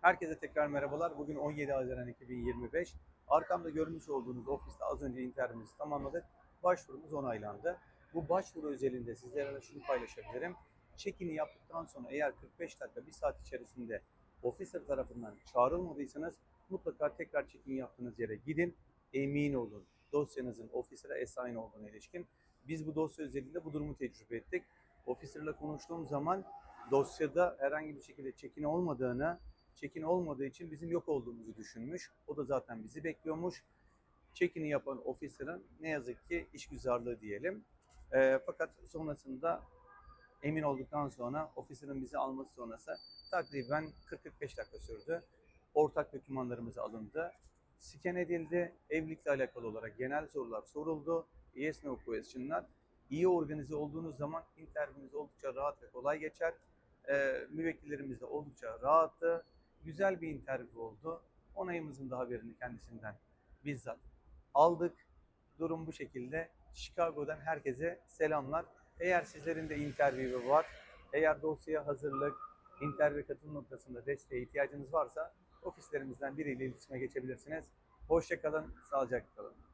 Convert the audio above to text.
Herkese tekrar merhabalar. Bugün 17 Haziran 2025. Arkamda görmüş olduğunuz ofiste az önce interviewimizi tamamladık. Başvurumuz onaylandı. Bu başvuru özelinde sizlerle şunu paylaşabilirim. Çekini yaptıktan sonra eğer 45 dakika, 1 saat içerisinde officer tarafından çağrılmadıysanız mutlaka tekrar çekin yaptığınız yere gidin. Emin olun dosyanızın officer'a assign olduğuna ilişkin. Biz bu dosya özelinde bu durumu tecrübe ettik. Officer'la konuştuğum zaman dosyada herhangi bir şekilde çekin olmadığını, çekin olmadığı için bizim yok olduğumuzu düşünmüş. O da zaten bizi bekliyormuş. Çekini yapan officer'ın ne yazık ki işgüzarlığı diyelim. Ee, fakat sonrasında emin olduktan sonra officer'ın bizi alması sonrası takriben 40-45 dakika sürdü. Ortak dokümanlarımız alındı. Scan edildi. Evlilikle alakalı olarak genel sorular soruldu. Yes no question'lar. İyi organize olduğunuz zaman interview'iniz oldukça rahat ve kolay geçer. Ee, müvekkillerimiz de oldukça rahattı. Güzel bir interview oldu. Onayımızın da haberini kendisinden bizzat aldık. Durum bu şekilde. Chicago'dan herkese selamlar. Eğer sizlerin de interview'u var, eğer dosyaya hazırlık, interview katılım noktasında desteğe ihtiyacınız varsa ofislerimizden biriyle iletişime geçebilirsiniz. Hoşçakalın, sağlıcakla kalın.